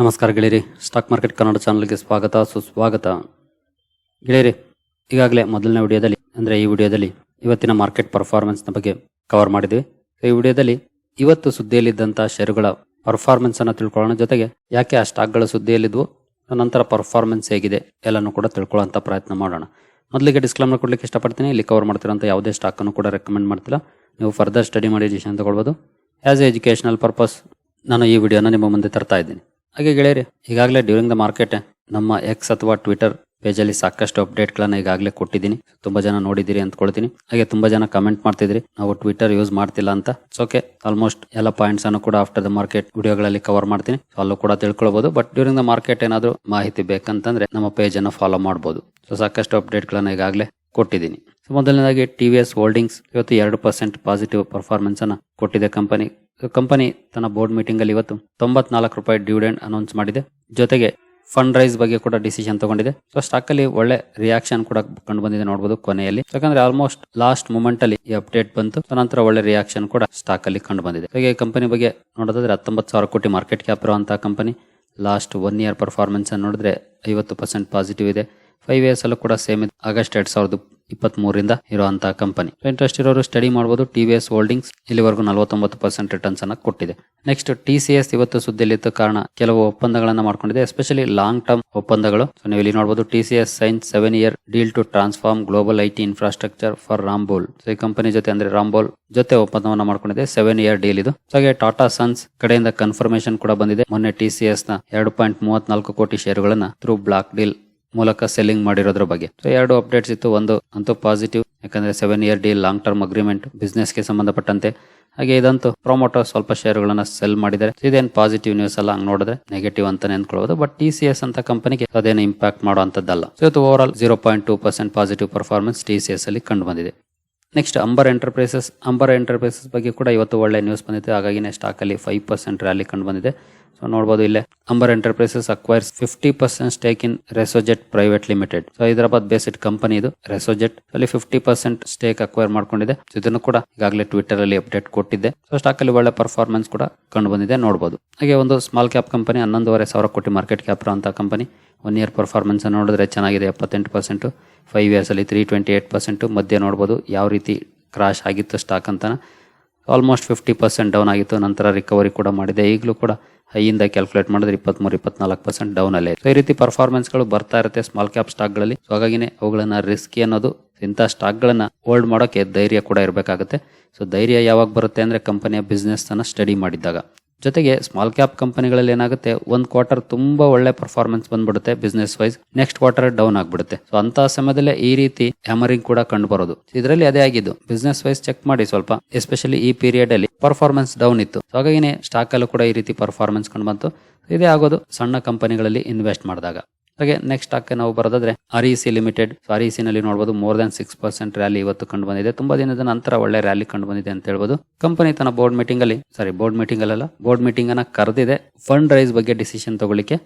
ನಮಸ್ಕಾರ ಗೆಳೆಯರಿ. Stock market Kannada ಚಾನಲ್ಗೆ ಸ್ವಾಗತ, ಸುಸ್ವಾಗತ. ಗೆಳೆಯರಿ, ಈಗಾಗಲೇ ಮೊದಲನೇ ವಿಡಿಯೋದಲ್ಲಿ, ಅಂದರೆ ಈ ವಿಡಿಯೋದಲ್ಲಿ ಇವತ್ತಿನ ಮಾರ್ಕೆಟ್ ಪರ್ಫಾರ್ಮೆನ್ಸ್ನ ಬಗ್ಗೆ ಕವರ್ ಮಾಡಿದ್ವಿ. ಈ ವಿಡಿಯೋದಲ್ಲಿ ಇವತ್ತು ಸುದ್ದಿಯಲ್ಲಿದ್ದಂಥ ಷೇರುಗಳ ಪರ್ಫಾರ್ಮೆನ್ಸ್ ಅನ್ನು ತಿಳ್ಕೊಳ್ಳೋಣ. ಜೊತೆಗೆ ಯಾಕೆ ಆ ಸ್ಟಾಕ್ಗಳ ಸುದ್ದಿಯಲ್ಲಿದ್ವು ನಂತರ ಪರ್ಫಾರ್ಮೆನ್ಸ್ ಹೇಗಿದೆ ಎಲ್ಲನೂ ಕೂಡ ತಿಳ್ಕೊಳ್ಳೋಂಥ ಪ್ರಯತ್ನ ಮಾಡೋಣ. ಮೊದಲಿಗೆ ಡಿಸ್ಕ್ಲೈಮರ್ ಕೊಡಲಿಕ್ಕೆ ಇಷ್ಟಪಡ್ತೀನಿ. ಇಲ್ಲಿ ಕವರ್ ಮಾಡ್ತಿರೋಂಥ ಯಾವುದೇ ಸ್ಟಾಕನ್ನು ಕೂಡ ರೆಕಮೆಂಡ್ ಮಾಡ್ತಿಲ್ಲ. ನೀವು ಫರ್ದರ್ ಸ್ಟಡಿ ಮಾಡಿ ಡಿಸಿಷನ್ ತಗೊಳ್ಬೋದು. ಆ್ಯಸ್ ಎ ಎಜುಕೇಷನಲ್ ಪರ್ಪಸ್ ನಾನು ಈ ವಿಡಿಯೋನ ನಿಮ್ಮ ಮುಂದೆ ತರ್ತಾ ಇದ್ದೀನಿ. ಹಾಗೆ ಗೆಳೆಯರಿ, ಈಗಾಗಲೇ ಡ್ಯೂರಿಂಗ್ ದ ಮಾರ್ಕೆಟ್ ನಮ್ಮ ಎಕ್ಸ್ ಅಥವಾ ಟ್ವಿಟರ್ ಪೇಜಲ್ಲಿ ಸಾಕಷ್ಟು ಅಪ್ಡೇಟ್ಗಳನ್ನು ಈಗಾಗಲೇ ಕೊಟ್ಟಿದ್ದೀನಿ. ತುಂಬಾ ಜನ ನೋಡಿದ್ದೀರಿ ಅಂದ್ಕೊಳ್ತೀನಿ. ಹಾಗೆ ತುಂಬಾ ಜನ ಕಮೆಂಟ್ ಮಾಡ್ತಿದ್ರಿ ನಾವು ಟ್ವಿಟರ್ ಯೂಸ್ ಮಾಡ್ತಿಲ್ಲ ಅಂತ. ಓಕೆ ಆಲ್ಮೋಸ್ಟ್ ಎಲ್ಲ ಪಾಯಿಂಟ್ಸ್ ಅನ್ನು ಕೂಡ ಆಫ್ಟರ್ ದ ಮಾರ್ಕೆಟ್ ವಿಡಿಯೋಗಳಲ್ಲಿ ಕವರ್ ಮಾಡ್ತೀನಿ. ಸೊ ಅಲ್ಲೂ ಕೂಡ ತಿಳ್ಕೊಳ್ಬಹುದು ಬಟ್ ಡ್ಯೂರಿಂಗ್ ದ ಮಾರ್ಕೆಟ್ ಏನಾದರೂ ಮಾಹಿತಿ ಬೇಕಂತಂದ್ರೆ ನಮ್ಮ ಪೇಜ್ ಅನ್ನು ಫಾಲೋ ಮಾಡಬಹುದು ಸೊ ಸಾಕಷ್ಟು ಅಪ್ಡೇಟ್ಗಳನ್ನು ಈಗಾಗಲೇ ಕೊಟ್ಟಿದ್ದೀನಿ. ಸೊ ಮೊದಲನೇದಾಗಿ ಟಿ ವಿ ಎಸ್ ಹೋಲ್ಡಿಂಗ್ಸ್ ಇವತ್ತು ಎರಡು ಪರ್ಸೆಂಟ್ ಪಾಸಿಟಿವ್ ಪರ್ಫಾರ್ಮೆನ್ಸ್ ಅನ್ನ ಕೊಟ್ಟಿದೆ ಕಂಪನಿ ಕಂಪನಿ ತನ್ನ ಬೋರ್ಡ್ ಮೀಟಿಂಗ್ ಅಲ್ಲಿ ಇವತ್ತು ತೊಂಬತ್ನಾಲ್ಕು ರೂಪಾಯಿ ಡಿವಿಡೆಂಡ್ ಅನೌನ್ಸ್ ಮಾಡಿದೆ. ಜೊತೆಗೆ ಫಂಡ್ ರೈಸ್ ಬಗ್ಗೆ ಕೂಡ ಡಿಸಿಷನ್ ತಗೊಂಡಿದೆ. ಸೊ ಸ್ಟಾಕ್ ಅಲ್ಲಿ ಒಳ್ಳೆ ರಿಯಾಕ್ಷನ್ ಕೂಡ ಕಂಡು ಬಂದಿದೆ ನೋಡಬಹುದು ಕೊನೆಯಲ್ಲಿ. ಯಾಕಂದ್ರೆ ಆಲ್ಮೋಸ್ಟ್ ಲಾಸ್ಟ್ ಮೂಮೆಂಟ್ ಅಲ್ಲಿ ಈ ಅಪ್ಡೇಟ್ ಬಂತು. ನಂತರ ಒಳ್ಳೆ ರಿಯಾಕ್ಷನ್ ಕೂಡ ಸ್ಟಾಕ್ ಅಲ್ಲಿ ಕಂಡು ಬಂದಿದೆ. ಹಾಗೆ ಕಂಪನಿ ಬಗ್ಗೆ ನೋಡೋದಾದ್ರೆ ಹತ್ತೊಂಬತ್ತು ಸಾವಿರ ಕೋಟಿ ಮಾರ್ಕೆಟ್ ಕ್ಯಾಪ್ ಇರುವಂತಹ company. Last one year performance ಅನ್ನು ನೋಡಿದ್ರೆ ಐವತ್ತು ಪರ್ಸೆಂಟ್ ಪಾಸಿಟಿವ್ ಇದೆ. ಫೈವ್ ಇಯರ್ಸ್ ಅಲ್ಲೂ ಕೂಡ ಸೇಮ್ ಆಗಸ್ಟ್ ಎರಡ್ ಸಾವಿರದ ಇಪ್ಪತ್ತ್ ಮೂರಿಂದ ಇರುವಂತಹ ಕಂಪನಿ ಇಂಟ್ರೆಸ್ಟ್ ಇರೋರು ಸ್ಟಡಿ ಮಾಡಬಹುದು ಟಿ ವಿ ಎಸ್ ಹೋಲ್ಡಿಂಗ್ಸ್ ಇಲ್ಲಿವರೆಗೂ ನಲವತ್ತೊಂಬತ್ತು ಪರ್ಸೆಂಟ್ ರಿಟರ್ನ್ಸ್ ಅನ್ನ ಕೊಟ್ಟಿದೆ. ನೆಕ್ಸ್ಟ್ ಟಿ ಸಿ ಎಸ್ ಇವತ್ತು ಸುದ್ದಿಯಲ್ಲಿದ್ದ ಕಾರಣ ಕೆಲವು ಒಪ್ಪಂದಗಳನ್ನ ಮಾಡ್ಕೊಂಡಿದೆ ಎಸ್ಪೆಷಲಿ ಲಾಂಗ್ ಟರ್ಮ್ ಒಪ್ಪಂದಗಳು. ಸೊ ನೀವು ಇಲ್ಲಿ ನೋಡಬಹುದು T C S sign seven year deal to transform global I T infrastructure for Ramboll so ಈ ಕಂಪನಿ ಜೊತೆ ಅಂದ್ರೆ ರಾಂಬೋಲ್ ಜೊತೆ ಒಪ್ಪಂದವನ್ನ ಮಾಡ್ಕೊಂಡಿದೆ ಸೆವೆನ್ ಇಯರ್ ಡೀಲ್ ಇದು. ಹಾಗೆ ಟಾಟಾ ಸನ್ಸ್ ಕಡೆಯಿಂದ ಕನ್ಫರ್ಮೇಶನ್ ಕೂಡ ಬಂದಿದೆ. ಮೊನ್ನೆ ಟಿ ಸಿ ಎಸ್ನ ಎರಡು ಪಾಯಿಂಟ್ ಮೂವತ್ನಾಲ್ಕು ಕೋಟಿ ಷೇರುಗಳನ್ನ ಥ್ರೂ ಬ್ಲಾಕ್ ಡೀಲ್ ಮೂಲಕ ಸೆಲ್ಲಿಂಗ್ ಮಾಡಿರೋದ್ರ ಬಗ್ಗೆ. ಸೊ ಎರಡು ಅಪ್ಡೇಟ್ಸ್ ಇತ್ತು. ಒಂದು ಅಂತೂ ಪಾಸಿಟಿವ್ ಯಾಕಂದ್ರೆ seven year deal long term ಅಗ್ರಿಮೆಂಟ್ಗೆ ಸಂಬಂಧಪಟ್ಟಂತೆ. ಹಾಗೆ ಇದಂತೂ ಪ್ರೊಮೋಟರ್ ಸ್ವಲ್ಪ ಶೇರ್ಗಳನ್ನ ಸೆಲ್ ಮಾಡಿದ್ದಾರೆ. ಇದೇನು ಪಾಸಿಟಿವ್ ನ್ಯೂಸ್ ಅಲ್ಲ, ಹಂಗೆ ನೋಡಿದ್ರೆ ನೆಗೆಟಿವ್ ಅಂತಾನೆ ಅನ್ಕೊಳ್ಳೋದು ಬಟ್ ಟಿ ಸಿ ಎಸ್ ಅಂತ ಕಂಪನಿಗೆ ಅದೇನು ಇಂಪ್ಯಾಕ್ಟ್ ಮಾಡುವಂತದ್ದಲ್ಲ ಸೊ ಇವತ್ತು overall zero point two percent positive performance T C S ಅಲ್ಲಿ ಕಂಡು ಬಂದಿದೆ. Next Amber Enterprises Amber Enterprises ಬಗ್ಗೆ ಕೂಡ ಇವತ್ತು ಒಳ್ಳೆ ನ್ಯೂಸ್ ಬಂದಿದೆ. ಹಾಗಾಗಿನೇ ಸ್ಟಾಕ್ ಅಲ್ಲಿ ಫೈವ್ ಪರ್ಸೆಂಟ್ ರ್ಯಾಲಿ ಕಂಡು ಬಂದಿದೆ. ಸೊ ನೋಡಬಹುದು ಇಲ್ಲೇ. Amber Enterprises acquires fifty percent stake in Resojet private limited so Hyderabad based company ಇದು ರೆಸೋಜೆಟ್ ಅಲ್ಲಿ ಫಿಫ್ಟಿ ಪರ್ಸೆಂಟ್ ಸ್ಟೇಕ್ ಅಕ್ವೈರ್ ಮಾಡ್ಕೊಂಡಿದೆ. ಇದನ್ನು ಕೂಡ ಈಗಾಗಲೇ ಟ್ವಿಟರ್ ಅಲ್ಲಿ ಅಪ್ಡೇಟ್ ಕೊಟ್ಟಿದ್ದೆ. ಸೊ ಸ್ಟಾಕ್ ಅಲ್ಲಿ ಒಳ್ಳೆ ಪರ್ಫಾರ್ಮೆನ್ಸ್ ಕೂಡ ಕಂಡು ಬಂದಿದೆ. ನೋಡಬಹುದು ಹಾಗೆ ಒಂದು ಸ್ಮಾಲ್ ಕ್ಯಾಪ್ ಕಂಪನಿ ಹನ್ನೊಂದುವರೆ ಸಾವಿರ ಕೋಟಿ ಮಾರ್ಕೆಟ್ ಕ್ಯಾಪ್ ಅಂತ ಕಂಪನಿ ಒನ್ ಇಯರ್ ಪರ್ಫಾರ್ಮೆನ್ಸ್ ನೋಡಿದ್ರೆ ಚೆನ್ನಾಗಿದೆ, ಎಪ್ಪತ್ತೆಂಟು ಪರ್ಸೆಂಟು ಫೈವ್ ಇಯರ್ಸಲ್ಲಿ ತ್ರೀ ಟ್ವೆಂಟಿ ಏಯ್ಟ್ ಪರ್ಸೆಂಟು ಮಧ್ಯೆ ನೋಡ್ಬೋದು ಯಾವ ರೀತಿ ಕ್ರಾಶ್ ಆಗಿತ್ತು ಸ್ಟಾಕ್ ಅಂತ ಆಲ್ಮೋಸ್ಟ್ ಫಿಫ್ಟಿ ಪರ್ಸೆಂಟ್ ಡೌನ್ ಆಗಿತ್ತು. ನಂತರ ರಿಕವರಿ ಕೂಡ ಮಾಡಿದೆ. ಈಗಲೂ ಕೂಡ ಹೈಯಿಂದ ಕ್ಯಾಲ್ಕುಲೇಟ್ ಮಾಡಿದ್ರೆ ಇಪ್ಪತ್ಮೂರು, ಇಪ್ಪತ್ನಾಲ್ಕು ಪರ್ಸೆಂಟ್ ಡೌನ್ ಅಲ್ಲೇ. ಸೊ ಈ ರೀತಿ ಪರ್ಫಾರ್ಮೆನ್ಸ್ಗಳು ಬರ್ತಾ ಇರುತ್ತೆ ಸ್ಮಾಲ್ ಕ್ಯಾಪ್ ಸ್ಟಾಕ್ಗಳಲ್ಲಿ ಸೊ ಹಾಗಾಗಿನೇ ಅವುಗಳನ್ನು ರಿಸ್ಕಿ ಅನ್ನೋದು, ಇಂಥ ಸ್ಟಾಕ್ಗಳನ್ನು ಹೋಲ್ಡ್ ಮಾಡೋಕೆ ಧೈರ್ಯ ಕೂಡ ಇರಬೇಕಾಗುತ್ತೆ. ಸೊ ಧೈರ್ಯ ಯಾವಾಗ ಬರುತ್ತೆ ಅಂದರೆ ಕಂಪನಿಯ ಬಿಸ್ನೆಸ್ ಅನ್ನು ಸ್ಟಡಿ ಮಾಡಿದಾಗ ಜೊತೆಗೆ ಸ್ಮಾಲ್ ಕ್ಯಾಪ್ ಕಂಪನಿಗಳಲ್ಲಿ ಏನಾಗುತ್ತೆ, ಒಂದು ಕ್ವಾರ್ಟರ್ ತುಂಬಾ ಒಳ್ಳೆ ಪರ್ಫಾರ್ಮೆನ್ಸ್ ಬಂದ್ಬಿಡುತ್ತೆ business wise next quarter down ಆಗ್ಬಿಡುತ್ತೆ. ಸೊ ಅಂತ ಸಮಯದಲ್ಲೇ ಈ ರೀತಿ ಹ್ಯಾಮರಿಂಗ್ ಕೂಡ ಕಂಡು ಬರೋದು ಇದರಲ್ಲಿ ಅದೇ ಆಗಿದ್ದು ಬಿಸ್ನೆಸ್ ವೈಸ್ ಚೆಕ್ ಮಾಡಿ ಸ್ವಲ್ಪ ಎಸ್ಪೆಷಲಿ ಈ ಪೀರಿಯಡ್ ಅಲ್ಲಿ ಪರ್ಫಾರ್ಮೆನ್ಸ್ ಡೌನ್ ಇತ್ತು. ಸೊ ಹಾಗಾಗಿನೇ ಸ್ಟಾಕ್ ಅಲ್ಲೂ ಕೂಡ ಈ ರೀತಿ ಪರ್ಫಾರ್ಮೆನ್ಸ್ ಕಂಡು ಬಂತು. ಇದೇ ಆಗೋದು ಸಣ್ಣ ಕಂಪನಿಗಳಲ್ಲಿ ಇನ್ವೆಸ್ಟ್ ಮಾಡಿದಾಗ. ಹಾಗೆ ನೆಕ್ಸ್ಟ್ ಸ್ಟಾಕ್ ನಾವು ಬರೋದಾದ್ರೆ ಆರ್ ಲಿಮಿಟೆಡ್ ಆರ್ ಇ ನಲ್ಲಿ ನೋಡಬಹುದು more than six percent rally ಇವತ್ತು ಕಂಡು ಬಂದಿದೆ. ತುಂಬಾ ದಿನದ ನಂತರ ಒಳ್ಳೆ ರ್ಯಾಲಿ ಕಂಡು ಬಂದಿದೆ ಅಂತ ಹೇಳ್ಬೋದು. ಕಂಪನಿ ತನ್ನ ಬೋರ್ಡ್ ಮೀಟಿಂಗ್ ಅಲ್ಲಿ ಸಾರಿ ಬೋರ್ಡ್ ಮೀಟಿಂಗ್ ಅಲ್ಲ ಬೋರ್ಡ್ ಮೀಟಿಂಗ್ ಅನ್ನ ಕರೆದಿದೆ. ಫಂಡ್ ರೈಸ್ ಬಗ್ಗೆ ಡಿಸಿಷನ್ ತಗೊಳ್ಳಿಕ್ಕೆ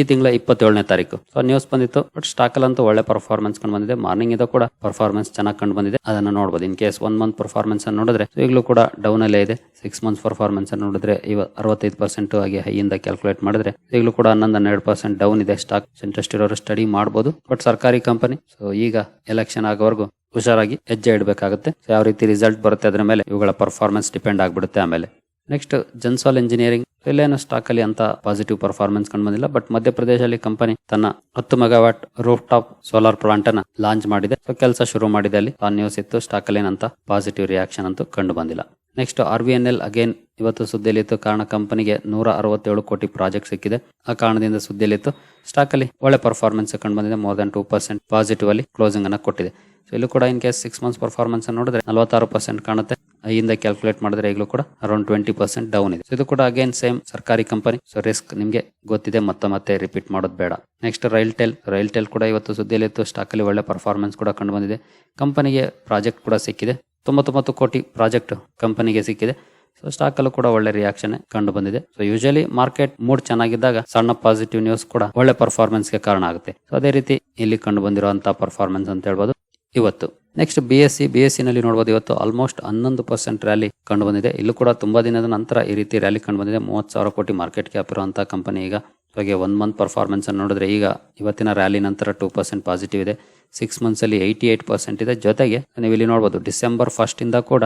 ಈ ತಿಂಗಳ ಇಪ್ಪತ್ತೇಳನೇ ತಾರೀಕು. ಸೊ ನ್ಯೂಸ್ ಬಂದಿತ್ತು ಬಟ್ ಸ್ಟಾಕ್ ಅಂತೂ ಒಳ್ಳೆ ಪರ್ಫಾರ್ಮೆನ್ಸ್ ಕಂಡು ಬಂದಿದೆ. ಮಾರ್ನಿಂಗ್ ಇದು ಕೂಡ ಪರ್ಫಾರ್ಮೆನ್ಸ್ ಚೆನ್ನಾಗಿ ಕಂಡು ಬಂದಿದೆ. ಅದನ್ನ ನೋಡಬಹುದು in case one month performance ಅನ್ನು ನೋಡಿದ್ರೆ ಈಗಲೂ ಕೂಡ ಡೌನ್ ಅಲ್ಲೇ ಇದೆ. ಸಿಕ್ಸ್ ಮಂತ್ಸ್ ಪರ್ಫಾರ್ಮೆನ್ಸ್ ಅನ್ನು ನೋಡಿದ್ರೆ, ಇವ ಅರವತ್ತೈದು ಪರ್ಸೆಂಟ್ ಆಗಿ ಹೈಯಿಂದ ಕ್ಯಾಲ್ಕುಲೇಟ್ ಮಾಡಿದ್ರೆ, ಈಗಲೂ ಕೂಡ ಹನ್ನೊಂದು, ಹನ್ನೆರಡು ಪರ್ಸೆಂಟ್ ಡೌನ್ ಇದೆ ಸ್ಟಾಕ್ ಇಂಟ್ರೆಸ್ಟ್ ಇರೋರು ಸ್ಟಡಿ ಮಾಡಬಹುದು ಬಟ್ ಸರ್ಕಾರಿ ಕಂಪನಿ ಸೊ ಈಗ ಎಲೆಕ್ಷನ್ ಆಗೋವರೆಗೂ ಹುಷಾರಾಗಿ ಹೆಜ್ಜೆ ಇಡಬೇಕಾಗುತ್ತೆ. ಯಾವ ರೀತಿ ರಿಸಲ್ಟ್ ಬರುತ್ತೆ ಅದರ ಮೇಲೆ ಇವುಗಳ ಪರ್ಫಾರ್ಮೆನ್ಸ್ ಡಿಪೆಂಡ್ ಆಗಿಬಿಡುತ್ತೆ ಆಮೇಲೆ. ನೆಕ್ಸ್ಟ್ ಜನ್ಸಾಲ್ ಇಂಜಿನಿಯರಿಂಗ್ ಇಲ್ಲೇನು ಸ್ಟಾಕ್ ಅಲ್ಲಿ ಅಂತ ಪಾಸಿಟಿವ್ ಪರ್ಫಾರ್ಮೆನ್ಸ್ ಕಂಡು ಬಂದಿಲ್ಲ ಬಟ್ ಮಧ್ಯಪ್ರದೇಶದಲ್ಲಿ ಕಂಪನಿ ತನ್ನ ಹತ್ತು megawatt rooftop solar plant ಅನ್ನ ಲಾಂಚ್ ಮಾಡಿದೆ. ಕೆಲಸ ಶುರು ಮಾಡಿದೆ ಅಲ್ಲಿ. ಆ ನ್ಯೂಸ್ ಇತ್ತು. ಸ್ಟಾಕ್ ಅಲ್ಲಿ ಏನಂತ ಪಾಸಿಟಿವ್ ರಿಯಾಕ್ಷನ್ ಅಂತೂ ಕಂಡು ಬಂದಿಲ್ಲ next R V N L again ಇವತ್ತು ಸುದ್ದಿಯಲ್ಲಿತ್ತು. ಕಾರಣ ಕಂಪನಿಗೆ ನೂರ ಅರವತ್ತೇಳು ಕೋಟಿ ಪ್ರಾಜೆಕ್ಟ್ ಸಿಕ್ಕಿದೆ. ಆ ಕಾರಣದಿಂದ ಸುದ್ದಿಯಲ್ಲಿತ್ತು. ಸ್ಟಾಕ್ ಅಲ್ಲಿ ಒಳ್ಳೆ ಪರ್ಫಾರ್ಮೆನ್ಸ್ ಕಂಡು ಬಂದಿದೆ more than two percent positive ಅಲ್ಲಿ ಕ್ಲೋಸಿಂಗ್ ಅನ್ನ ಕೊಟ್ಟಿದೆ. ಸೊ ಇಲ್ಲೂ ಕೂಡ in case six months performance ನೋಡಿದ್ರೆ ನಲವತ್ತಾರು ಪರ್ಸೆಂಟ್ ಕಾಣುತ್ತೆ. ಐಯಿಂದ ಕ್ಯಾಲ್ಕುಲೇಟ್ ಮಾಡಿದ್ರೆ ಈಗಲೂ ಕೂಡ ಅರೌಂಡ್ ಟ್ವೆಂಟಿ ಪರ್ಸೆಂಟ್ ಡೌನ್ ಇದೆ. ಇದು ಕೂಡ ಅಗೇನ್ ಸೇಮ್ ಸರ್ಕಾರಿ ಕಂಪನಿ ಸೊ ರಿಸ್ಕ್ ನಿಮಗೆ ಗೊತ್ತಿದೆ, ಮತ್ತೆ ಮತ್ತೆ ರಿಪೀಟ್ ಮಾಡೋದು ಬೇಡ. Next RailTel RailTel ಕೂಡ ಇವತ್ತು ಸುದ್ದಿಯಲ್ಲಿತ್ತು ಸ್ಟಾಕ್ ಅಲ್ಲಿ ಒಳ್ಳೆ ಪರ್ಫಾರ್ಮೆನ್ಸ್ ಕೂಡ ಕಂಡು ಬಂದಿದೆ ಕಂಪನಿಗೆ ಪ್ರಾಜೆಕ್ಟ್ ಕೂಡ ಸಿಕ್ಕಿದೆ. ತೊಂಬತ್ತೊಂಬತ್ತು ಕೋಟಿ ಪ್ರಾಜೆಕ್ಟ್ ಕಂಪನಿಗೆ ಸಿಕ್ಕಿದೆ. ಸೊ ಸ್ಟಾಕ್ ಅಲ್ಲೂ ಕೂಡ ಒಳ್ಳೆ ರಿಯಾಕ್ಷನ್ ಕಂಡು ಬಂದಿದೆ ಸೊ ಯೂಶಲಿ ಮಾರ್ಕೆಟ್ ಮೂಡ್ ಚೆನ್ನಾಗಿದ್ದಾಗ ಸಣ್ಣ ಪಾಸಿಟಿವ್ ನ್ಯೂಸ್ ಕೂಡ ಒಳ್ಳೆ ಪರ್ಫಾರ್ಮೆನ್ಸ್ಗೆ ಕಾರಣ ಆಗುತ್ತೆ. ಸೊ ಅದೇ ರೀತಿ ಇಲ್ಲಿ ಕಂಡು ಬಂದಿರುವಂತಹ ಪರ್ಫಾರ್ಮೆನ್ಸ್ ಅಂತ ಹೇಳ್ಬೋದು. ಇವತ್ತು. Next B S C B S ಸಿನಲ್ಲಿ ನೋಡಬಹುದು ಇವತ್ತು ಆಲ್ಮೋಸ್ಟ್ ಹನ್ನೊಂದು ಪರ್ಸೆಂಟ್ ರ್ಯಾಲಿ ಕಂಡು ಬಂದಿದೆ. ಇಲ್ಲೂ ಕೂಡ ತುಂಬಾ ದಿನದ ನಂತರ ಈ ರೀತಿ ರ್ಯಾಲಿ ಕಂಡು ಬಂದಿದೆ. ಮೂವತ್ತು ಸಾವಿರ ಕೋಟಿ ಮಾರ್ಕೆಟ್ ಕ್ಯಾಪ್ ಇರುವಂತಹ ಕಂಪನಿ ಈಗ. ಹಾಗೆ ಒನ್ ಮಂತ್ ಪರ್ಫಾರ್ಮೆನ್ಸ್ ಅನ್ನು ನೋಡಿದ್ರೆ ಈಗ ಇವತ್ತಿನ ರ್ಯಾಲಿ ನಂತರ ಟೂ ಪರ್ಸೆಂಟ್ ಪಾಸಿಟಿವ್ ಇದೆ. ಸಿಕ್ಸ್ ಮಂತ್ಸಲ್ಲಿ ಏಯ್ಟಿ ಏಟ್ ಪರ್ಸೆಂಟ್ ಇದೆ. ಜೊತೆಗೆ ನೀವು ಇಲ್ಲಿ ನೋಡಬಹುದು ಡಿಸೆಂಬರ್ ಫಸ್ಟಿಂದ ಕೂಡ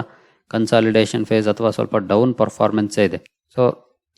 ಕನ್ಸಾಲಿಡೇಷನ್ ಫೇಸ್ ಅಥವಾ ಸ್ವಲ್ಪ ಡೌನ್ ಪರ್ಫಾರ್ಮೆನ್ಸೇ ಇದೆ. ಸೊ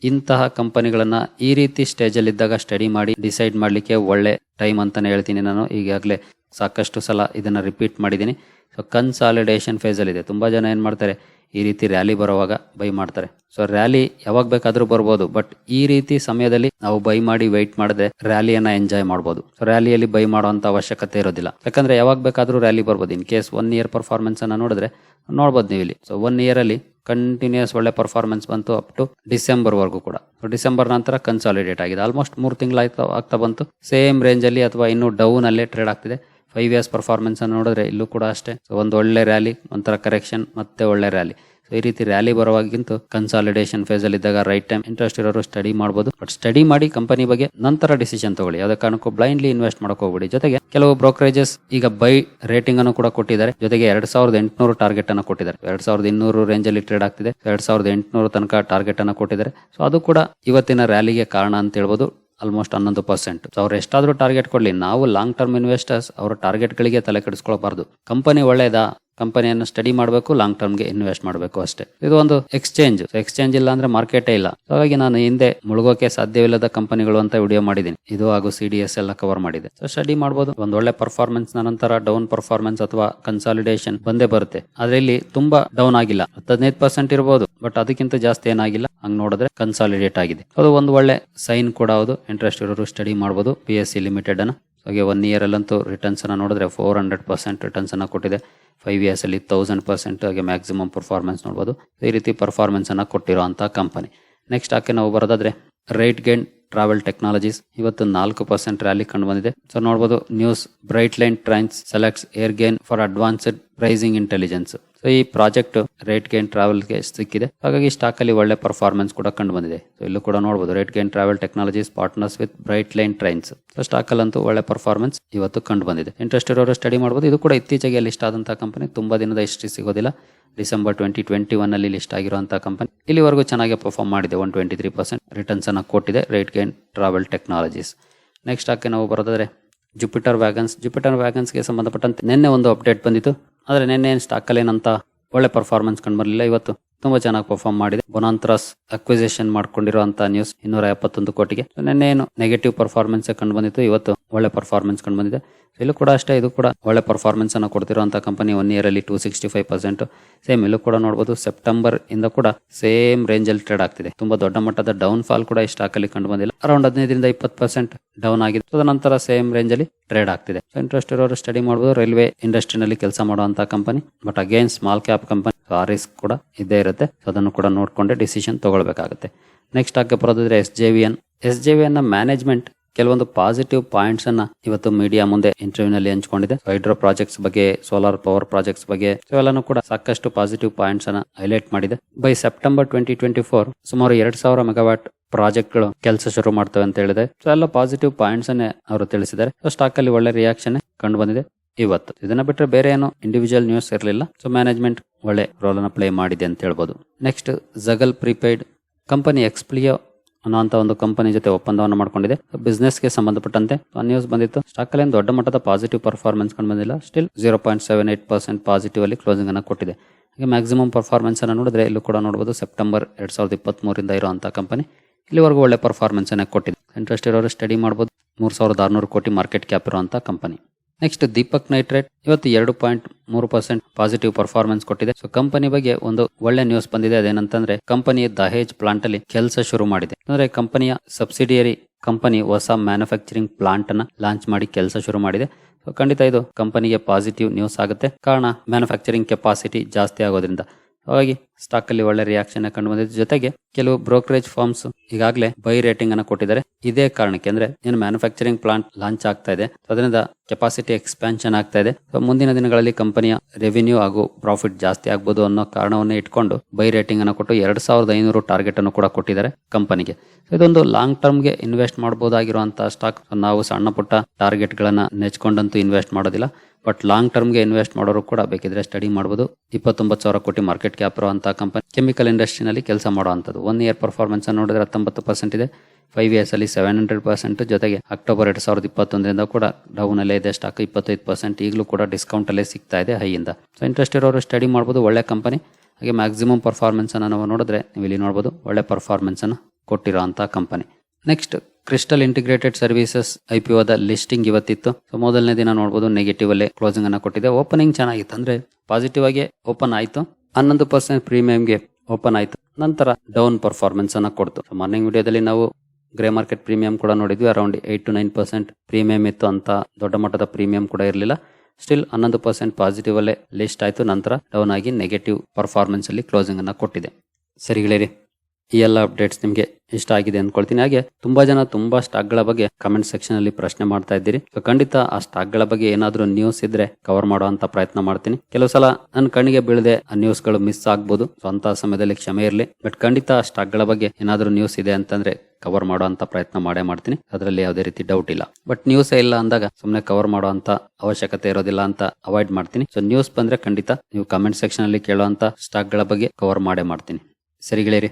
ಇಂತಹ ಕಂಪನಿಗಳನ್ನ ಈ ರೀತಿ ಸ್ಟೇಜಲ್ಲಿ ಇದ್ದಾಗ ಸ್ಟಡಿ ಮಾಡಿ ಡಿಸೈಡ್ ಮಾಡಲಿಕ್ಕೆ ಒಳ್ಳೆ ಟೈಮ್ ಅಂತಾನೆ ಹೇಳ್ತೀನಿ ನಾನು. ಈಗಾಗಲೇ ಸಾಕಷ್ಟು ಸಲ ಇದನ್ನು ರಿಪೀಟ್ ಮಾಡಿದ್ದೀನಿ. ಸೊ ಕನ್ಸಾಲಿಡೇಷನ್ ಫೇಸಲ್ಲಿದೆ ತುಂಬ ಜನ ಏನು ಮಾಡ್ತಾರೆ, ಈ ರೀತಿ ರ್ಯಾಲಿ ಬರುವಾಗ ಬೈ ಮಾಡ್ತಾರೆ. ಸೊ ರ್ಯಾಲಿ ಯಾವಾಗ ಬೇಕಾದರೂ ಬರ್ಬೋದು ಬಟ್ ಈ ರೀತಿ ಸಮಯದಲ್ಲಿ ನಾವು ಬೈ ಮಾಡಿ ವೆಯ್ಟ್ ಮಾಡಿದ್ರೆ ರ್ಯಾಲಿಯನ್ನು ಎಂಜಾಯ್ ಮಾಡ್ಬೋದು. ಸೊ ರ್ಯಾಲಿಯಲ್ಲಿ ಬೈ ಮಾಡುವಂಥ ಅವಶ್ಯಕತೆ ಇರೋದಿಲ್ಲ. ಯಾಕಂದರೆ ಯಾವಾಗ ಬೇಕಾದರೂ ರ್ಯಾಲಿ ಬರ್ಬೋದು. ಇನ್ ಕೇಸ್ ಒನ್ ಇಯರ್ ಪರ್ಫಾರ್ಮೆನ್ಸನ್ನು ನೋಡಿದ್ರೆ ನೋಡ್ಬೋದು ನೀವು ಇಲ್ಲಿ. ಸೊ ಒನ್ ಇಯರಲ್ಲಿ ಕಂಟಿನ್ಯೂಸ್ ಒಳ್ಳೆ ಪರ್ಫಾರ್ಮೆನ್ಸ್ ಬಂತು ಅಪ್ ಟು ಡಿಸೆಂಬರ್ವರೆಗೂ ಕೂಡ. ಸೊ ಡಿಸೆಂಬರ್ ನಂತರ ಕನ್ಸಾಲಿಡೇಟ್ ಆಗಿದೆ. ಆಲ್ಮೋಸ್ಟ್ ಮೂರು ತಿಂಗಳಾಯ್ತು ಆಗ್ತಾ ಬಂತು. ಸೇಮ್ ರೇಂಜಲ್ಲಿ ಅಥವಾ ಇನ್ನೂ ಡೌನಲ್ಲೇ ಟ್ರೇಡ್ ಆಗ್ತಿದೆ. ಫೈವ್ ಇಯರ್ಸ್ ಪರ್ಫಾರ್ಮೆನ್ಸ್ ಅನ್ನು ನೋಡಿದ್ರೆ ಇಲ್ಲೂ ಕೂಡ ಅಷ್ಟೇ. ಸೊ ಒಂದು ಒಳ್ಳೆ ರ್ಯಾಲಿ ಒಂಥರ ಕರೆಕ್ಷನ್ ಮತ್ತೆ ಒಳ್ಳೆ ರ್ಯಾಲಿ ಸೊ ಈ ರೀತಿ ರ್ಯಾಲಿ ಬರುವಾಗಿಂತೂ ಕನ್ಸಾಲಿಡೇಷನ್ ಫೇಸ್ ಅಲ್ಲಿ ಇದ್ದಾಗ ರೈಟ್ ಟೈಮ್ ಇಂಟ್ರೆಸ್ಟ್ ಇರೋರು ಸ್ಟಡಿ ಮಾಡಬಹುದು ಬಟ್ ಸ್ಟಡಿ ಮಾಡಿ ಕಂಪನಿ ಬಗ್ಗೆ ನಂತರ ಡಿಸಿಷನ್ ತಗೊಳ್ಳಿ. ಯಾವುದೇ ಕಾರಣಕ್ಕೂ ಬ್ಲೈಂಡ್ಲಿ ಇನ್ವೆಸ್ಟ್ ಮಾಡಕ್ ಹೋಗ್ಬಿಡಿ. ಜೊತೆಗೆ ಕೆಲವು ಬ್ರೋಕರೇಜಸ್ ಈಗ ಬೈ ರೇಟಿಂಗ್ ಅನ್ನು ಕೂಡ ಕೊಟ್ಟಿದ್ದಾರೆ. ಜೊತೆಗೆ ಎರಡ್ ಸಾವಿರದ ಎಂಟುನೂರು ಟಾರ್ಗೆಟ್ ಅನ್ನು ಕೊಟ್ಟಿದ್ದಾರೆ. ಎರಡ್ ಸಾವಿರದ ಇನ್ನೂರು ರೇಂಜ್ ಅಲ್ಲಿ ಟ್ರೇಡ್ ಆಗ್ತಿದೆ. ಎರಡ್ ಸಾವಿರದ ಎಂಟುನೂರು ತನಕ ಟಾರ್ಗೆಟ್ ಅನ್ನು ಕೊಟ್ಟಿದ್ದಾರೆ. ಸೊ ಅದು ಕೂಡ ಇವತ್ತಿನ ರ್ಯಾಲಿಗೆ ಕಾರಣ ಅಂತ ಹೇಳ್ಬೋದು. ಆಲ್ಮೋಸ್ಟ್ ಹನ್ನೊಂದು ಪರ್ಸೆಂಟ್ ಅವ್ರು ಎಷ್ಟಾದ್ರೂ ಟಾರ್ಗೆಟ್ ಕೊಡ್ಲಿ. ನಾವು ಲಾಂಗ್ ಟರ್ಮ್ ಇನ್ವೆಸ್ಟರ್ಸ್ ಅವರ ಟಾರ್ಗೆಟ್ ಗಳಿಗೆ ತಲೆ ಕೆಡಿಸ್ಕೊಳ್ಬಾರ್ದು. ಕಂಪನಿ ಒಳ್ಳೇದಾ? ಕಂಪನಿಯನ್ನು ಸ್ಟಡಿ ಮಾಡಬೇಕು ಲಾಂಗ್ ಟರ್ಮ್ಗೆ ಇನ್ವೆಸ್ಟ್ ಮಾಡಬೇಕು ಅಷ್ಟೇ. ಇದು ಒಂದು ಎಕ್ಸ್ಚೇಂಜ್. ಎಕ್ಸ್ಚೇಂಜ್ ಇಲ್ಲ ಅಂದ್ರೆ ಮಾರ್ಕೆಟೇ ಇಲ್ಲ. ಹಾಗಾಗಿ ನಾನು ಹಿಂದೆ ಮುಳುಗೋಕೆ ಸಾಧ್ಯವಿಲ್ಲದ ಕಂಪನಿಗಳು ಅಂತ ವಿಡಿಯೋ ಮಾಡಿದ್ದೀನಿ. ಇದು ಹಾಗೂ ಸಿ ಎಲ್ಲ ಕವರ್ ಮಾಡಿದೆ. ಸೊ ಸ್ಟಡಿ ಮಾಡಬಹುದು ಒಂದು ಒಳ್ಳೆ ಪರ್ಫಾರ್ಮೆನ್ಸ್ ನಂತರ ಡೌನ್ ಪರ್ಫಾರ್ಮೆನ್ಸ್ ಅಥವಾ ಕನ್ಸಾಲಿಡೇಷನ್ ಬಂದೇ ಬರುತ್ತೆ. ಆದ್ರೆ ಇಲ್ಲಿ ತುಂಬಾ ಡೌನ್ ಆಗಿಲ್ಲ. ಹದಿನೈದು ಪರ್ಸೆಂಟ್ ಇರಬಹುದು ಬಟ್ ಅದಕ್ಕಿಂತ ಜಾಸ್ತಿ ಏನಾಗಿಲ್ಲ. ಹಂಗ್ ನೋಡಿದ್ರೆ ಕನ್ಸಾಲಿಡೇಟ್ ಆಗಿದೆ. ಅದು ಒಂದು ಒಳ್ಳೆ ಸೈನ್ ಕೂಡ ಹೌದು. ಇಂಟ್ರೆಸ್ಟ್ ಇರೋರು ಸ್ಟಡಿ ಮಾಡಬಹುದು ಪಿ ಲಿಮಿಟೆಡ್ ಅನ್ನ ಹಾಗೆ ಒನ್ ಇಯರಲ್ಲಂತೂ ರಿಟರ್ನ್ಸನ್ನು ನೋಡಿದ್ರೆ ಫೋರ್ ಹಂಡ್ರೆಡ್ ಪರ್ಸೆಂಟ್ ರಿಟರ್ನ್ಸನ್ನು ಕೊಟ್ಟಿದೆ. ಫೈವ್ ಇಯರ್ಸಲ್ಲಿ ತೌಸಂಡ್ ಪರ್ಸೆಂಟ್ ಹಾಗೆ ಮ್ಯಾಕ್ಸಿಮಮ್ ಪರ್ಫಾರ್ಮೆನ್ಸ್ ನೋಡ್ಬೋದು. ಈ ರೀತಿ ಪರ್ಫಾರ್ಮೆನ್ಸನ್ನು ಕೊಟ್ಟಿರೋ ಅಂಥ ಕಂಪನಿ ನೆಕ್ಸ್ಟ್ ಆಕೆ ನಾವು ಬರೋದಾದ್ರೆ ರೈಟ್ ಗೇನ್ ಟ್ರಾವೆಲ್ ಟೆಕ್ನಾಲಜೀಸ್ ಇವತ್ತು ನಾಲ್ಕು ಪರ್ಸೆಂಟ್ ರ್ಯಾಲಿ ಕಂಡು ಬಂದಿದೆ. ಸೊ ನೋಡಬಹುದು news Brightline trains selects air gain for advanced pricing intelligence so ಈ ಪ್ರಾಜೆಕ್ಟ್ ರೇಟ್ ಗೇನ್ ಟ್ರಾವೆಲ್ಗೆ ಸಿಕ್ಕಿದೆ. ಹಾಗಾಗಿ ಸ್ಟಾಕ್ ಅಲ್ಲಿ ಒಳ್ಳೆ ಪರ್ಫಾರ್ಮೆನ್ಸ್ ಕೂಡ ಕಂಡು ಬಂದಿದೆ. ಸೊ ಇಲ್ಲೂ ಕೂಡ ನೋಡಬಹುದು RateGain travel technologies partners with Brightline trains so stock ಅಲ್ಲಂತೂ ಒಳ್ಳೆ ಪರ್ಫಾರ್ಮೆನ್ಸ್ ಇವತ್ತು ಕಂಡು ಬಂದಿದೆ. ಇಂಟ್ರೆಸ್ಟ್ ಇರೋರು ಸ್ಟಡಿ ಮಾಡಬಹುದು ಇದು ಕೂಡ ಇತ್ತೀಚೆಗೆ ಲಿಸ್ಟ್ ಆದಂತಹ ಕಂಪನಿ ತುಂಬಾ ದಿನದ ಹಿಸ್ಟ್ರಿ ಸಿಗೋದಿಲ್ಲ. ಡಿಸೆಂಬರ್ ಟ್ವೆಂಟಿ ಟ್ವೆಂಟಿ ಒನ್ ಅಲ್ಲಿ ಲಿಸ್ಟ್ ಆಗಿರುವಂತಹ ಕಂಪನಿ ಇಲ್ಲಿವರೆಗೂ ಚೆನ್ನಾಗಿ ಪರ್ಫಾರ್ಮ್ ಮಾಡಿದೆ. One twenty three percent returns ಅನ್ನ ಕೊಟ್ಟಿದೆ. RateGain travel technologies next ಆಕೆ ನಾವು ಬರೋದಾದ್ರೆ ಜುಪಿಟರ್ ವ್ಯಾಗನ್ಸ್ ಜುಪಿಟರ್ ವ್ಯಾಗನ್ಸ್ಗೆ ಸಂಬಂಧಪಟ್ಟಂತೆ ನಿನ್ನೆ ಒಂದು ಅಪ್ಡೇಟ್ ಬಂದಿತ್ತು. ಆದರೆ ನಿನ್ನೆ ಸ್ಟಾಕಲ್ಲಿ ಏನಂತ ಒಳ್ಳೆ ಪರ್ಫಾರ್ಮೆನ್ಸ್ ಕಂಡು ಬರಲಿಲ್ಲ ಇವತ್ತು. ತುಂಬಾ ಚೆನ್ನಾಗಿ ಪರ್ಫಾರ್ಮ್ ಮಾಡಿದೆ. ಬೊನಾಂತ್ರಾಸ್ ಅಕ್ವಿಸೇಷನ್ ಮಾಡ್ಕೊಂಡಿರುವಂತಹ ನ್ಯೂಸ್ ಇನ್ನೂರ ಎಪ್ಪತ್ತೊಂದು ಕೋಟಿಗೆ. ನಿನ್ನೆ ಏನು ನೆಗೆಟಿವ್ ಪರ್ಫಾರ್ಮೆನ್ಸ್ ಕಂಡು ಬಂದಿತ್ತು. ಇವತ್ತು ಒಳ್ಳೆ ಪರ್ಫಾರ್ಮೆನ್ಸ್ ಕಂಡು ಬಂದಿದೆ. ಇಲ್ಲೂ ಕೂಡ ಅಷ್ಟೇ, ಇದು ಕೂಡ ಒಳ್ಳೆ ಪರ್ಫಾರ್ಮೆನ್ಸ್ ಅನ್ನು ಕೊಡ್ತಿರುವಂತಹ ಕಂಪನಿ ಒನ್ ಇಯರ್ ಅಲ್ಲಿ two sixty five percent same ಇಲ್ಲೂ ಕೂಡ ನೋಡಬಹುದು ಸೆಪ್ಟೆಂಬರ್ ಇಂದ ಕೂಡ ಸೇಮ್ ರೇಂಜ್ ಅಲ್ಲಿ ಟ್ರೇಡ್ ಆಗ್ತಿದೆ. ತುಂಬಾ ದೊಡ್ಡ ಮಟ್ಟದ ಡೌನ್ ಫಾಲ್ ಕೂಡ ಈ ಸ್ಟಾಕ್ ಅಲ್ಲಿ ಕಂಡು ಬಂದಿಲ್ಲ. ಅರೌಂಡ್ ಹದಿನೈದರಿಂದ ಇಪ್ಪತ್ತು ಪರ್ಸೆಂಟ್ ಡೌನ್ ಆಗಿದೆ. ತದನಂತರ ಸೇಮ್ ರೇಂಜ್ ಅಲ್ಲಿ ಟ್ರೇಡ್ ಆಗ್ತಿದೆ. ಇಂಟ್ರೆಸ್ಟ್ ಇರೋರು ಸ್ಟಡಿ ಮಾಡಬಹುದು ರೈಲ್ವೆ ಇಂಡಸ್ಟ್ರಿನಲ್ಲಿ ಕೆಲಸ ಮಾಡುವಂತಹ company but again small cap company ಆ ರಿಸ್ಕ್ ಕೂಡ ಇದ್ದೇ ಇರುತ್ತೆ. So, ಅದನ್ನು ಕೂಡ ನೋಡ್ಕೊಂಡೆ ಡಿಸಿಷನ್ ತಗೊಳ್ಬೇಕಾಗುತ್ತೆ. ನೆಕ್ಸ್ಟ್ ಹಾಕಿ ಬರೋದಿದ್ರೆ S J V N S J V ನ ಮ್ಯಾನೇಜ್ಮೆಂಟ್ ಕೆಲವೊಂದು ಪಾಸಿಟಿವ್ ಪಾಯಿಂಟ್ಸ್ ಅನ್ನ ಇವತ್ತು ಮೀಡಿಯಾ ಮುಂದೆ ಇಂಟರ್ವ್ಯೂ ನಲ್ಲಿ ಹಂಚಿಕೊಂಡಿದೆ. ಹೈಡ್ರೋ ಪ್ರಾಜೆಕ್ಟ್ಸ್ ಬಗ್ಗೆ ಸೋಲಾರ್ ಪವರ್ ಪ್ರಾಜೆಕ್ಟ್ಸ್ ಬಗ್ಗೆ ಇವೆಲ್ಲನೂ ಕೂಡ ಸಾಕಷ್ಟು ಪಾಸಿಟಿವ್ ಪಾಯಿಂಟ್ಸ್ ಅನ್ನ ಹೈಲೈಟ್ ಮಾಡಿದೆ. By September twenty twenty four ಸುಮಾರು ಎರಡ್ ಸಾವಿರ ಮೆಗಾವಾಟ್ ಪ್ರಾಜೆಕ್ಟ್ಗಳು ಕೆಲಸ ಶುರು ಮಾಡ್ತವೆ ಅಂತ ಹೇಳಿದೆ. ಸೊ ಎಲ್ಲ ಪಾಸಿಟಿವ್ ಪಾಯಿಂಟ್ಸ್ ಅನ್ನೇ ಅವರು ತಿಳಿಸಿದ್ದಾರೆ. ಸೊ ಸ್ಟಾಕ್ ಅಲ್ಲಿ ಒಳ್ಳೆ ರಿಯಾಕ್ಷನ್ ಕಂಡು ಬಂದಿದೆ. ಇವತ್ತು. ಇದನ್ನ ಬಿಟ್ಟರೆ ಬೇರೆ ಏನು ಇಂಡಿವಿಜುವಲ್ ನ್ಯೂಸ್ ಇರಲಿಲ್ಲ. ಸೊ ಮ್ಯಾನೇಜ್ಮೆಂಟ್ ಒಳ್ಳೆ ರೋಲ್ ಅನ್ನ ಪ್ಲೇ ಮಾಡಿದೆ ಅಂತ ಹೇಳ್ಬೋದು. ನೆಕ್ಸ್ಟ್ ಜಗಲ್ ಪ್ರಿಪೇಯ್ಡ್ ಕಂಪನಿ ಎಕ್ಸ್ಪ್ಲಿಯೋ ಅನ್ನೋಂಥ ಒಂದು ಕಂಪನಿ ಜೊತೆ ಒಪ್ಪಂದವನ್ನು ಮಾಡ್ಕೊಂಡಿದೆ. ಬಿಸ್ನೆಸ್ಗೆ ಸಂಬಂಧಪಟ್ಟಂತೆ ನ್ಯೂಸ್ ಬಂದಿತ್ತು. ಸ್ಟಾಕ್ ಅಲ್ಲಿ ದೊಡ್ಡ ಮಟ್ಟದ ಪಾಸಿಟಿವ್ ಪರ್ಫಾರ್ಮೆನ್ಸ್ ಕಂಡು ಬಂದಿಲ್ಲ. Still zero point seven eight percent positive ಅಲ್ಲಿ ಕ್ಲೋಸಿಂಗ್ ಅನ್ನು ಕೊಟ್ಟಿದೆ. ಹಾಗೆ ಮ್ಯಾಕ್ಸಿಮಮ್ ಪರ್ಫಾರ್ಮೆನ್ಸ್ ಅನ್ನು ನೋಡಿದ್ರೆ ಇಲ್ಲೂ ಕೂಡ ನೋಡಬಹುದು ಸೆಪ್ಟೆಂಬರ್ ಎರಡ್ ಸಾವಿರದ ಇಪ್ಪತ್ತ್ ಇರುವಂತಹ ಕಂಪನಿ ಇಲ್ಲಿವರೆಗೂ ಒಳ್ಳೆ ಪರ್ಫಾರ್ಮೆನ್ಸ್ ಅನ್ನ ಕೊಟ್ಟಿದೆ. ಇಂಟ್ರೆಸ್ಟ್ ಇರೋರು ಸ್ಟಡಿ ಮಾಡಬಹುದು ಮೂರ್ ಸಾವಿರದ ಆರ್ನೂರು ಕೋಟಿ ಮಾರ್ಕೆಟ್ ಕ್ಯಾಪ್ ಇರುವಂತಹ ಕಂಪನಿ ನೆಕ್ಸ್ಟ್ ದೀಪಕ್ ನೈಟ್ರೇಟ್ ಇವತ್ತು ಎರಡು ಪಾಯಿಂಟ್ ಮೂರು ಪರ್ಸೆಂಟ್ ಪಾಸಿಟಿವ್ ಪರ್ಫಾರ್ಮೆನ್ಸ್ ಕೊಟ್ಟಿದೆ. ಸೊ ಕಂಪನಿ ಬಗ್ಗೆ ಒಂದು ಒಳ್ಳೆ ನ್ಯೂಸ್ ಬಂದಿದೆ. ಅದೇನಂತಂದ್ರೆ ಕಂಪನಿ ದಹೇಜ್ ಪ್ಲಾಂಟ್ ಅಲ್ಲಿ ಕೆಲಸ ಶುರು ಮಾಡಿದೆ. ಅಂದ್ರೆ ಕಂಪನಿಯ ಸಬ್ಸಿಡಿಯರಿ ಕಂಪನಿ ಹೊಸ ಮ್ಯಾನುಫ್ಯಾಕ್ಚರಿಂಗ್ ಪ್ಲಾಂಟ್ ಅನ್ನ ಲಾಂಚ್ ಮಾಡಿ ಕೆಲಸ ಶುರು ಮಾಡಿದೆ. ಸೊ ಖಂಡಿತ ಇದು ಕಂಪನಿಗೆ ಪಾಸಿಟಿವ್ ನ್ಯೂಸ್ ಆಗುತ್ತೆ. ಕಾರಣ ಮ್ಯಾನುಫ್ಯಾಕ್ಚರಿಂಗ್ ಕೆಪಾಸಿಟಿ ಜಾಸ್ತಿ ಆಗೋದ್ರಿಂದ. ಹಾಗಾಗಿ ಸ್ಟಾಕ್ ಅಲ್ಲಿ ಒಳ್ಳೆ ರಿಯಾಕ್ಷನ್ ಕಂಡು ಬಂದಿದೆ. ಜೊತೆಗೆ, ಕೆಲವು ಬ್ರೋಕರೇಜ್ ಫಾರ್ಮ್ಸ್ ಈಗಾಗಲೇ ಬೈ ರೇಟಿಂಗ್ ಅನ್ನು ಕೊಟ್ಟಿದ್ದಾರೆ. ಇದೇ ಕಾರಣಕ್ಕೆ ಅಂದ್ರೆ ಏನು ಮ್ಯಾನುಫ್ಯಾಕ್ಚರಿಂಗ್ ಪ್ಲಾಂಟ್ ಲಾಂಚ್ ಆಗ್ತಾ ಇದೆ. ಅದರಿಂದ ಕೆಪಾಸಿಟಿ ಎಕ್ಸ್ಪ್ಯಾನ್ಷನ್ ಆಗ್ತಾ ಇದೆ. ಮುಂದಿನ ದಿನಗಳಲ್ಲಿ ಕಂಪನಿಯ ರೆವಿನ್ಯೂ ಹಾಗೂ ಪ್ರಾಫಿಟ್ ಜಾಸ್ತಿ ಆಗ್ಬೋದು ಅನ್ನೋ ಕಾರಣವನ್ನು ಇಟ್ಕೊಂಡು ಬೈ ರೇಟಿಂಗ್ ಅನ್ನು ಕೊಟ್ಟು ಎರಡ್ ಸಾವಿರದ ಐನೂರು ಟಾರ್ಗೆಟ್ ಅನ್ನು ಕೂಡ ಕೊಟ್ಟಿದ್ದಾರೆ ಕಂಪನಿಗೆ ಇದೊಂದು ಲಾಂಗ್ ಟರ್ಮ್ಗೆ ಇನ್ವೆಸ್ಟ್ ಮಾಡಬಹುದಾಗಿರುವಂತಹ ಸ್ಟಾಕ್ ನಾವು ಸಣ್ಣ ಪುಟ್ಟ ಟಾರ್ಗೆಟ್ ಗಳನ್ನ ನೆಚ್ಕೊಂಡಂತೂ ಇನ್ವೆಸ್ಟ್ ಮಾಡೋದಿಲ್ಲ. ಬಟ್ ಲಾಂಗ್ ಟರ್ಮ್ಗೆ ಇನ್ವೆಸ್ಟ್ ಮಾಡೋರು ಕೂಡ ಬೇಕಿದ್ರೆ ಸ್ಟಡಿ ಮಾಡಬಹುದು ಇಪ್ಪತ್ತೊಂಬತ್ತು ಸಾವಿರ ಕೋಟಿ ಮಾರ್ಕೆಟ್ ಕ್ಯಾಪ್ ಇರುವಂತಹ ಕಂಪನಿ ಕೆಮಿಕಲ್ ಇಂಡಸ್ಟ್ರಿನಲ್ಲಿ ಕೆಲಸ ಮಾಡುವಂಥದ್ದು. ಒನ್ ಇಯರ್ ಪರ್ಫಾರ್ಮೆನ್ಸ್ ನೋಡಿದ್ರೆ ಹತ್ತೊಂಬತ್ತು ಪರ್ಸೆಂಟ್ ಇದೆ. ಫೈವ್ ಇಯರ್ಸ್ ಅಲ್ಲಿ ಸೆವೆನ್ ಹಂಡ್ರೆಡ್ ಪರ್ಸೆಂಟ್ ಜೊತೆಗೆ ಅಕ್ಟೋಬರ್ ಎರಡ್ ಸಾವಿರದ ಇಪ್ಪತ್ತೊಂದರಿಂದ ಕೂಡ ಡೌನ್ ಅಲ್ಲೇ ಇದೆ. ಸ್ಟಾಕ್ ಇಪ್ಪತ್ತೈದು ಪರ್ಸೆಂಟ್ ಈಗಲೂ ಕೂಡ ಡಿಸ್ಕೌಂಟ್ ಅಲ್ಲೇ ಸಿಗ್ತಾ ಇದೆ ಹೈಯಿಂದ ಸೊ ಇಂಟ್ರೆಸ್ಟ್ ಇರೋರು ಸ್ಟಡಿ ಮಾಡ್ಬೋದು, ಒಳ್ಳೆ ಕಂಪನಿ ಹಾಗೆ ಮ್ಯಾಕ್ಸಿಮಮ್ ಪರ್ಫಾರ್ಮೆನ್ಸ್ ಅನ್ನು ನಾವು ನೋಡಿದ್ರೆ ನೀವು ಇಲ್ಲಿ ನೋಡ್ಬೋದು, ಒಳ್ಳೆ ಪರ್ಫಾರ್ಮೆನ್ಸ್ ಅನ್ನು ಕೊಟ್ಟಿರೋ ಅಂತ company next crystal integrated services I P ಒದ ಲಿಸ್ಟಿಂಗ್ ಇವತ್ತಿತ್ತು. ಸೊ ಮೊದಲನೇ ದಿನ ನೋಡಬಹುದು ನೆಗೆಟಿವ್ ಅಲ್ಲೇ ಕ್ಲೋಸಿಂಗ್ ಅನ್ನು ಕೊಟ್ಟಿದೆ. ಓಪನಿಂಗ್ ಚೆನ್ನಾಗಿತ್ತು. ಅಂದ್ರೆ ಪಾಸಿಟಿವ್ ಆಗಿ ಓಪನ್ ಆಯಿತು. ಹನ್ನೊಂದು ಪರ್ಸೆಂಟ್ ಪ್ರೀಮಿಯಂಗೆ ಓಪನ್ ಆಯಿತು. ನಂತರ ಡೌನ್ ಪರ್ಫಾರ್ಮೆನ್ಸ್ ಅನ್ನ ಕೊಡ್ತು. ಮಾರ್ನಿಂಗ್ ವಿಡಿಯೋದಲ್ಲಿ ನಾವು ಗ್ರೇ ಮಾರ್ಕೆಟ್ ಪ್ರೀಮಿಯಂ ಕೂಡ ನೋಡಿದ್ವಿ. Around eight to nine percent premium ಇತ್ತು ಅಂತ ದೊಡ್ಡ ಮಟ್ಟದ ಪ್ರೀಮಿಯಂ ಕೂಡ ಇರಲಿಲ್ಲ. ಸ್ಟಿಲ್ ಹನ್ನೊಂದು ಪರ್ಸೆಂಟ್ ಪಾಸಿಟಿವ್ ಅಲ್ಲೇ ಲಿಸ್ಟ್ ಆಯಿತು. ನಂತರ ಡೌನ್ ಆಗಿ ನೆಗೆಟಿವ್ ಪರ್ಫಾರ್ಮೆನ್ಸ್ ಅಲ್ಲಿ ಕ್ಲೋಸಿಂಗ್ ಅನ್ನ ಕೊಟ್ಟಿದೆ. ಸರಿ ಗೆಳೆಯರಿ ಈ ಎಲ್ಲ ಅಪ್ಡೇಟ್ಸ್ ನಿಮಗೆ ಇಷ್ಟ ಆಗಿದೆ ಅಂದ್ಕೊಳ್ತೀನಿ ಹಾಗೆ ತುಂಬಾ ಜನ ತುಂಬಾ ಸ್ಟಾಕ್ಗಳ ಬಗ್ಗೆ ಕಮೆಂಟ್ ಸೆಕ್ಷನ್ ಅಲ್ಲಿ ಪ್ರಶ್ನೆ ಮಾಡ್ತಾ ಇದ್ದೀರಿ. ಸೊ ಖಂಡಿತ ಆ ಸ್ಟಾಕ್ಗಳ ಬಗ್ಗೆ ಏನಾದರೂ ನ್ಯೂಸ್ ಇದ್ರೆ ಕವರ್ ಮಾಡುವಂತ ಪ್ರಯತ್ನ ಮಾಡ್ತೀನಿ. ಕೆಲವು ಸಲ ನನ್ನ ಕಣ್ಣಿಗೆ ಬೀಳದೆ ಆ ನ್ಯೂಸ್ಗಳು ಮಿಸ್ ಆಗ್ಬೋದು. ಸೊ ಅಂತ ಸಮಯದಲ್ಲಿ ಕ್ಷಮೆ ಇರಲಿ. ಬಟ್ ಖಂಡಿತ ಆ ಸ್ಟಾಕ್ಗಳ ಬಗ್ಗೆ ಏನಾದರೂ ನ್ಯೂಸ್ ಇದೆ ಅಂತಂದ್ರೆ ಕವರ್ ಮಾಡುವಂತ ಪ್ರಯತ್ನ ಮಾಡೇ ಮಾಡ್ತೀನಿ. ಅದರಲ್ಲಿ ಯಾವುದೇ ರೀತಿ ಡೌಟ್ ಇಲ್ಲ. ಬಟ್ ನ್ಯೂಸ್ ಇಲ್ಲ ಅಂದಾಗ ಸುಮ್ಮನೆ ಕವರ್ ಮಾಡುವಂತ ಅವಶ್ಯಕತೆ ಇರೋದಿಲ್ಲ ಅಂತ ಅವಾಯ್ಡ್ ಮಾಡ್ತೀನಿ. ಸೊ ನ್ಯೂಸ್ ಬಂದ್ರೆ ಖಂಡಿತ ನೀವು ಕಮೆಂಟ್ ಸೆಕ್ಷನ್ ಅಲ್ಲಿ ಕೇಳುವಂತ ಸ್ಟಾಕ್ಗಳ ಬಗ್ಗೆ ಕವರ್ ಮಾಡೇ ಮಾಡ್ತೀನಿ. ಸರಿ ಗೆಳೆಯರಿ